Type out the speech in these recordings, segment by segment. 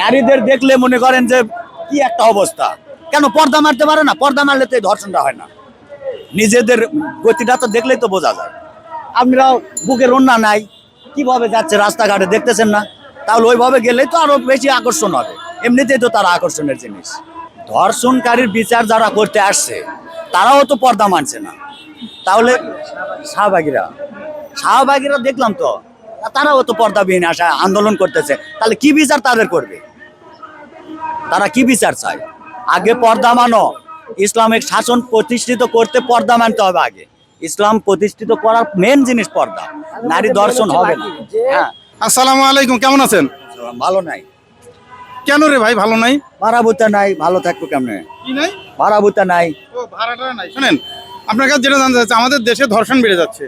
নারীদের দেখলে মনে করেন যে কি একটা অবস্থা। কেন পর্দা মারতে পারে না? পর্দা মারলে তো এই ধর্ষণটা হয় না। নিজেদের গতিটা তো দেখলেই তো বোঝা যায়। আপনারাও বুকের অন্যা নাই। কীভাবে যাচ্ছে রাস্তাঘাটে দেখতেছেন না? তাহলে ওইভাবে গেলেই তো আরও বেশি আকর্ষণ হবে। এমনিতেই তো তারা আকর্ষণের জিনিস। ধর্ষণকারীর বিচার যারা করতে আসছে, তারাও তো পর্দা মানছে না। তাহলে শাহবাগীরা শাহবাগীরা দেখলাম তো তারাও তো পর্দাবিহীন আসা আন্দোলন করতেছে। তাহলে কি বিচার তাদের করবে? তারা কি বিচার চায়? আগে পর্দা মানো। ইসলামিক শাসন প্রতিষ্ঠিত করতে পর্দা মানতে হবে আগে। ইসলাম প্রতিষ্ঠিত করার মেন জিনিস পর্দা। নারী দর্শন হবে না। হ্যাঁ। আসসালামু আলাইকুম কেমন আছেন? ভালো নাই। কেন রে ভাই ভালো নাই? ভাড়া ভুতা নাই ভালো থাকব কেমনে? কি নাই? ভাড়া ভুতা নাই। ও ভাড়াটা নাই। শুনেন আপনার কাছে যেটা জানতে চাচ্ছি আমাদের দেশে ধর্ষণ বেড়ে যাচ্ছে।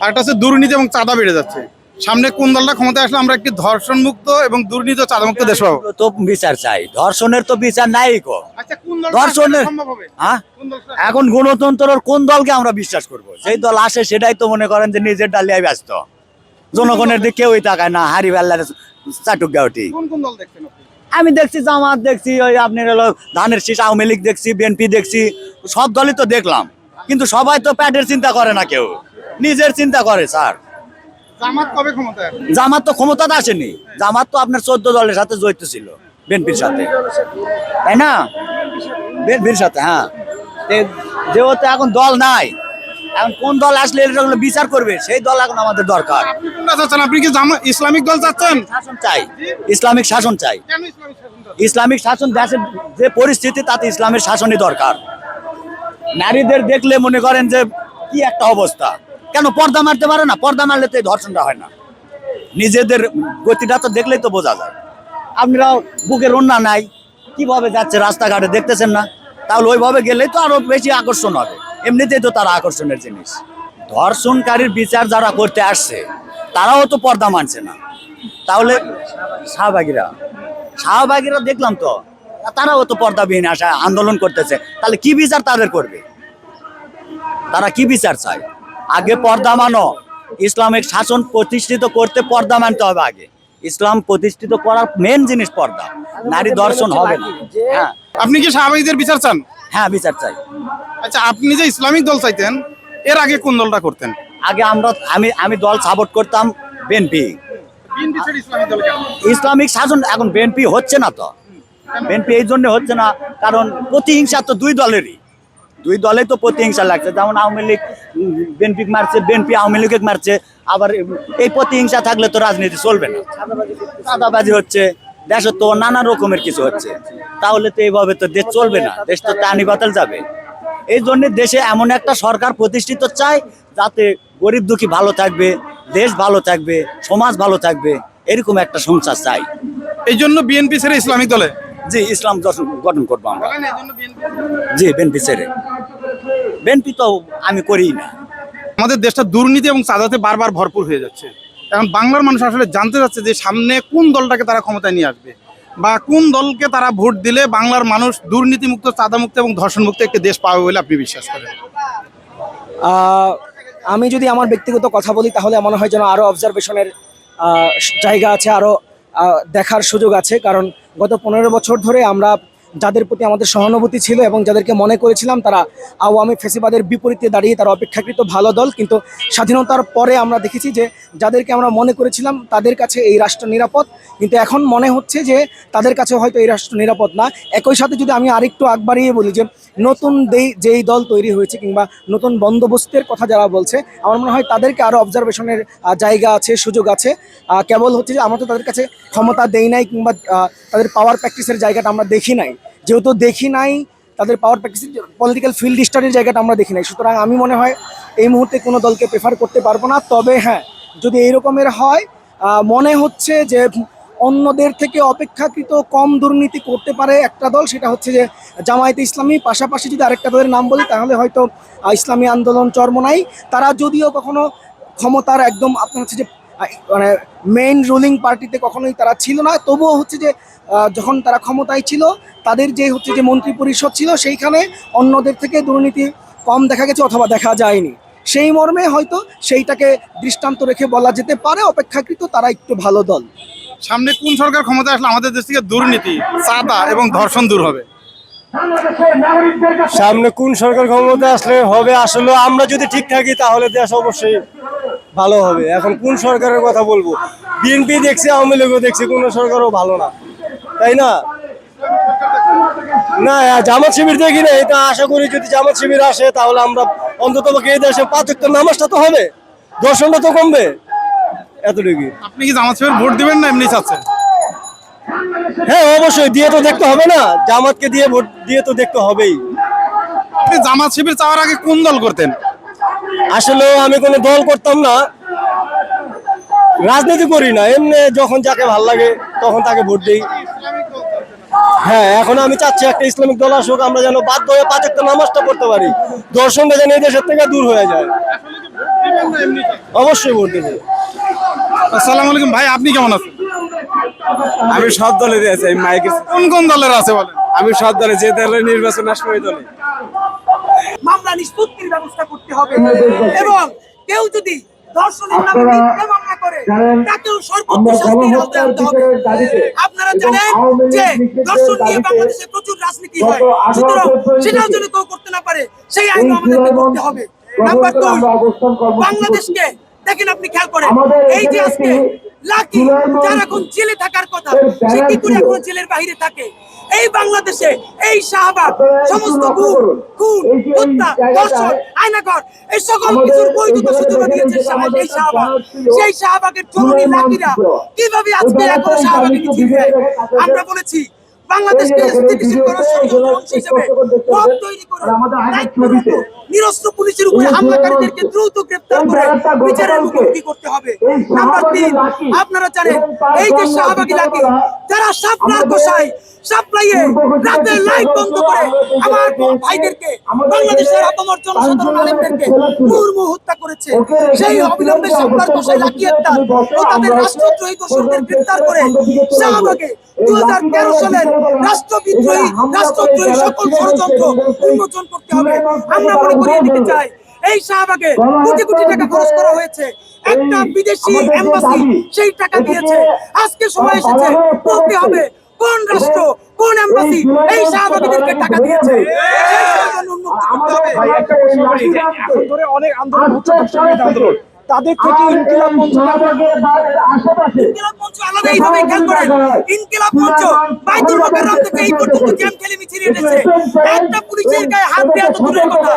আর একটা হচ্ছে দুর্নীতি এবং চাঁদা বেড়ে যাচ্ছে। সামনে কোন দলটা ক্ষমতায় আসলে আমরা একটি ধর্ষণ মুক্ত এবং দুর্নীতি ও মুক্ত দেশ পাবো? তো বিচার চাই। ধর্ষণের তো বিচার নাই কো আচ্ছা ধর্ষণের হ্যাঁ? এখন গণতন্ত্রের কোন দলকে আমরা বিশ্বাস করব? যেই দল আসে সেটাই তো মনে করেন যে নিজের ডালিয়ায় ব্যস্ত। জনগণের দিকে কেউই তাকায় না হারি বেল্লার চাটুক গাউটি কোন কোন দল দেখছেন আমি দেখছি জামাত দেখছি ওই আপনার হলো ধানের শীষ আওয়ামী লীগ দেখছি বিএনপি দেখছি সব দলই তো দেখলাম। কিন্তু সবাই তো প্যাটের চিন্তা করে না কেউ। নিজের চিন্তা করে স্যার। জামাত কবে ক্ষমতায় জামাত তো ক্ষমতাতে আসেনি। জামাত তো আপনার চোদ্দ দলের সাথে জড়িত ছিল বিএনপির সাথে। তাই না? বিএনপির সাথে হ্যাঁ। যেহেতু এখন দল নাই এখন কোন দল আসলে এগুলো বিচার করবে সেই দল এখন আমাদের দরকার। আপনি চাচ্ছেন? আপনি কি জামা ইসলামিক দল চাচ্ছেন? শাসন চাই। ইসলামিক শাসন চাই। ইসলামিক শাসন চাচ্ছেন? ইসলামিক শাসন দেশের যে পরিস্থিতি তাতে ইসলামের শাসনই দরকার। নারীদের দেখলে মনে করেন যে কি একটা অবস্থা। কেন পর্দা মারতে পারে না? পর্দা মারলে তো এই ধর্ষণটা হয় না। নিজেদের গতিটা তো দেখলেই তো বোঝা যায়। আপনারাও বুকের অন্যা নাই, কীভাবে যাচ্ছে রাস্তাঘাটে দেখতেছেন না? তাহলে ওইভাবে গেলেই তো আরও বেশি আকর্ষণ হবে। এমনিতেই তো তারা আকর্ষণের জিনিস। ধর্ষণকারীর বিচার যারা করতে আসছে, তারাও তো পর্দা মানছে না। তাহলে শাহবাগীরা শাহবাগীরা দেখলাম তো, তারাও তো পর্দাবিহীন আসা আন্দোলন করতেছে। তাহলে কি বিচার তাদের করবে? তারা কি বিচার চায়? আগে পর্দা মানো। ইসলামিক শাসন প্রতিষ্ঠিত করতে পর্দা মানতে হবে আগে। ইসলাম প্রতিষ্ঠিত করার মেন জিনিস পর্দা। নারী দর্শন হবে না। হ্যাঁ। আপনি কি শাহবাগীদের বিচার চান? হ্যাঁ বিচার চাই। আচ্ছা আপনি যে ইসলামিক দল চাইতেন এর আগে কোন দলটা করতেন? আগে আমরা আমি আমি দল সাপোর্ট করতাম বিএনপি ইসলামিক শাসন এখন বিএনপি হচ্ছে না তো। বিএনপি এই জন্য হচ্ছে না কারণ প্রতিহিংসা তো দুই দলেরই। দুই দলে তো প্রতিহিংসা লাগছে। যেমন আওয়ামী লীগ বিএনপি মারছে, বিএনপি আওয়ামী লীগকে মারছে, আবার এই প্রতিহিংসা থাকলে তো রাজনীতি চলবে না। চাঁদাবাজি হচ্ছে, দেশে তো নানা রকমের কিছু হচ্ছে। তাহলে তো এইভাবে তো দেশ চলবে না, দেশ তো টানি বাতাল যাবে। এই জন্য দেশে এমন একটা সরকার প্রতিষ্ঠিত চাই, যাতে গরিব দুঃখী ভালো থাকবে, দেশ ভালো থাকবে, সমাজ ভালো থাকবে, এরকম একটা সংসার চাই। এই জন্য বিএনপি ছেড়ে ইসলামিক দলে জি ইসলাম গঠন- গঠন করব আমরা। জি বিএনপি ছেড়ে। বিএনপি তো আমি করি না। আমাদের দেশটা দুর্নীতি এবং চাঁদাতে বারবার ভরপুর হয়ে যাচ্ছে। এখন বাংলার মানুষ আসলে জানতে চাচ্ছে যে সামনে কোন দলটাকে তারা ক্ষমতায় নিয়ে আসবে বা কোন দলকে তারা ভোট দিলে বাংলার মানুষ দুর্নীতিমুক্ত চাঁদামুক্ত এবং ধর্ষণমুক্ত একটি দেশ পাবে বলে আপনি বিশ্বাস করেন? আমি যদি আমার ব্যক্তিগত কথা বলি তাহলে মনে হয় যেন আরও অবজারভেশনের জায়গা আছে আরও দেখার সুযোগ আছে। কারণ গত পনেরো বছর ধরে আমরা যাদের প্রতি আমাদের সহানুভূতি ছিল এবং যাদেরকে মনে করেছিলাম, তারা আওয়ামী ফেসিবাদের বিপরীতে দাঁড়িয়ে তারা অপেক্ষাকৃত ভালো দল। কিন্তু স্বাধীনতার পরে আমরা দেখেছি যে যাদেরকে আমরা মনে করেছিলাম তাদের কাছে এই রাষ্ট্র নিরাপদ, কিন্তু এখন মনে হচ্ছে যে তাদের কাছে হয়তো এই রাষ্ট্র নিরাপদ না। একই সাথে যদি আমি আরেকটু আগ বাড়িয়ে বলি যে নতুন যেই দল তৈরি হয়েছে কিংবা নতুন বন্দোবস্তের কথা যারা বলছে, আমার মনে হয় তাদেরকে আরও অবজারভেশনের জায়গা আছে, সুযোগ আছে। কেবল হচ্ছে যে আমরা তো তাদের কাছে ক্ষমতা দেই নাই কিংবা তাদের পাওয়ার প্র্যাকটিসের জায়গাটা আমরা দেখি নাই। যেহেতু দেখি নাই, তাদের পাওয়ার প্র্যাকটিস পলিটিক্যাল ফিল্ড স্টাডির জায়গাটা আমরা দেখি নাই। সুতরাং আমি মনে হয় এই মুহূর্তে কোনো দলকে প্রেফার করতে পারব না। তবে হ্যাঁ যদি এই রকমের হয় মনে হচ্ছে যে অন্যদের থেকে অপেক্ষাকৃত কম দুর্নীতি করতে পারে একটা দল, সেটা হচ্ছে যে জামায়াতে ইসলামী। পাশাপাশি যদি আরেকটা দলের নাম বলি, তাহলে হয়তো ইসলামী আন্দোলন চরমনাই। তারা যদিও কখনো ক্ষমতার একদম আপনার হচ্ছে যে মানে মেইন রুলিং পার্টিতে কখনোই তারা ছিল না। তবুও হচ্ছে যে যখন তারা ক্ষমতায় ছিল, তাদের যে হচ্ছে যে মন্ত্রী পরিষদ ছিল, সেইখানে অন্যদের থেকে দুর্নীতি কম দেখা গেছে অথবা দেখা যায়নি। সেই মর্মে হয়তো সেইটাকে দৃষ্টান্ত রেখে বলা যেতে পারে। অপেক্ষাকৃত তারা একটু ভালো দল। সামনে কোন সরকার ক্ষমতা আসলে আমাদের দেশ থেকে দুর্নীতি চাঁদা এবং ধর্ষণ দূর হবে? সামনে কোন সরকার ক্ষমতা আসলে হবে আসলে আমরা যদি ঠিক থাকি তাহলে দেশ অবশ্যই ভালো হবে। এখন কোন সরকারের কথা বলব? বিএনপি দেখছি আওয়ামী লীগও দেখছি কোন সরকারও ভালো না। তাই না? না জামাত শিবির দেখি না এটা আশা করি যদি জামাত শিবির আসে তাহলে আমরা অন্তত এই দেশে পাঁচ ওয়াক্ত নামাজটা তো হবে দর্শনটা তো কমবে এতটুকু আপনি কি জামাত শিবির ভোট দিবেন না এমনি চাচ্ছেন? হ্যাঁ অবশ্যই দিয়ে তো দেখতে হবে না জামাতকে দিয়ে ভোট দিয়ে তো দেখতে হবেই। আপনি জামাত শিবির চাওয়ার আগে কোন দল করতেন? আসলে আমি কোনো দল করতাম না রাজনীতি করি না এমনি যখন যাকে ভালো লাগে তখন তাকে ভোট দিই। হ্যাঁ এখন আমি চাচ্ছি একটা ইসলামিক দল আসুক আমরা যেন বাধ্য হয়ে পাঁচ একটা নামাজটা পড়তে পারি। দর্শনটা যেন এই দেশের থেকে দূর হয়ে যায়। অবশ্যই ভোট দেবো। আসসালামু আলাইকুম ভাই আপনি কেমন আছেন? আমি সব দলের আছি আমি মাইকে কোন কোন দলের আছে বলেন? আমি সব দলে যে দলের নির্বাচন আসবে ওই দলে মামলা নিষ্পত্তির ব্যবস্থা করতে হবে। এবং কেউ যদি ধর্ষণের নামে মিথ্যা মামলা করে তাকেও সর্বোচ্চ শাস্তির আওতায় আনতে হবে। আপনারা জানেন যে ধর্ষণ নিয়ে বাংলাদেশে প্রচুর রাজনীতি হয়। সুতরাং সেটাও যদি কেউ করতে না পারে সেই আইন আমাদেরকে করতে হবে। নাম্বার দুই বাংলাদেশকে দেখেন আপনি খেয়াল করেন এই যে আজকে লাকি যার এখন জেলে থাকার কথা সে কি করে এখন জেলের বাইরে থাকে? এই বাংলাদেশে এই শাহবাগ সমস্ত গুম খুন হত্যা ধর্ষণ আয়নাঘর এই সকল কিছুর বৈধতা সুযোগ দিয়েছে এই শাহবাগ। সেই শাহবাগের জরুরি লাকিরা কীভাবে আজকে এখন শাহবাগে মিছিল আমরা বলেছি বাংলাদেশকে স্থিতিশীল করার ষড়যন্ত্র হিসেবে পথ তৈরি করে নিরস্ত্র পুলিশের উপরে হামলাকারীদেরকে দ্রুত গ্রেপ্তার করে বিচারের মুখোমুখি করতে হবে। নাম্বার তিন আপনারা জানেন এই যে শাহবাগী লাগে যারা কষায় সাপ্লাইয়ে রাতের লাইট বন্ধ করে আমার ভাইদেরকে বাংলাদেশের জনসাধারণ আলেমদেরকে হত্যা করেছে। সেই অবিলম্বে সাপ্লার লাকিয়ে ও তাদের রাষ্ট্রদ্রোহী গ্রেপ্তার করে শাহবাগে দু হাজার তেরো সালের রাষ্ট্রবিদ্রোহী রাষ্ট্রদ্রোহী সকল ষড়যন্ত্র উন্মোচন করতে হবে। আমরা মনে করিয়ে দিতে চাই এই শাহবাগে কোটি কোটি টাকা খরচ করা হয়েছে। একটা বিদেশি এম্বাসি সেই টাকা দিয়েছে। আজকে সময় এসেছে বলতে হবে কোন রাষ্ট্র কোন এম্বাসি এই শাহবাগীদেরকে টাকা দিয়েছে। সেই ষড়যন্ত্র উন্মুক্ত করতে এখন ধরে অনেক আন্দোলন হচ্ছে আন্দোলন। তাদের থেকে ইনকিলাব মঞ্চ ইনকিলাব মঞ্চ আলাদা এইভাবে খেয়াল করেন ইনকিলাব মঞ্চ বাইতুল মোকাররম থেকে এই পর্যন্ত জ্যাম খেলে মিছিল এনেছে একটা পুলিশের গায়ে হাত দেওয়া তো দূরের কথা।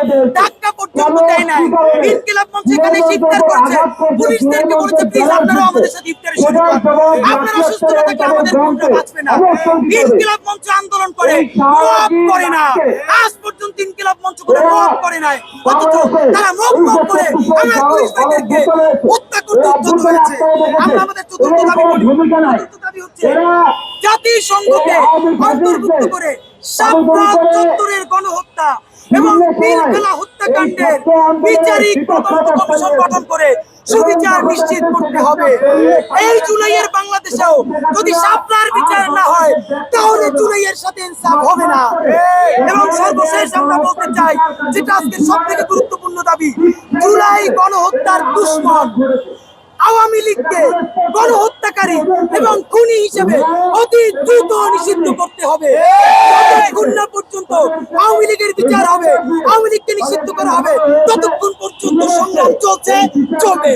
পর্যন্ত দেয় নাই। ইনকিলাব মঞ্চ এখানে ইফতার করছে। পুলিশদেরকে বলেছে প্লিজ আপনারা আমাদের সাথে ইফতারে শুরু করুন আপনারা সুস্থ না থাকলে আমাদের বোনরা বাঁচবে না। ইনকিলাব মঞ্চ আন্দোলন করে মব করে না। আজ পর্যন্ত ইনকিলাব মঞ্চ করে মব করে নাই। অথচ তারা মব মব করে। আমার পুলিশ ভাইদেরকে হত্যা করতে উদ্যত হয়েছে আমরা আমাদের চতুর্থ দাবি করি। চতুর্থ দাবি হচ্ছে জাতিসংঘকে অন্তর্ভুক্ত করে সাপ্তাহ চত্বরের গণহত্যা। এবং পিলখানা হত্যাকাণ্ডের বিচারিক তদন্ত কমিশন গঠন করে সুবিচার নিশ্চিত করতে হবে। এই জুলাইয়ের বাংলাদেশেও যদি সাপলার বিচার না হয় তাহলে জুলাইয়ের সাথে ইনসাফ হবে না। এবং সর্বশেষ আমরা বলতে চাই যেটা আজকে সব থেকে গুরুত্বপূর্ণ দাবি জুলাই গণহত্যার দুশ্মন। আওয়ামী লীগকে গণহত্যাকারী এবং খুনি হিসেবে অতি দ্রুত নিষিদ্ধ করতে হবে না পর্যন্ত আওয়ামী লীগের বিচার হবে, আওয়ামী লীগকে নিষিদ্ধ করা হবে, ততক্ষণ পর্যন্ত সংগ্রাম চলছে, চলবে।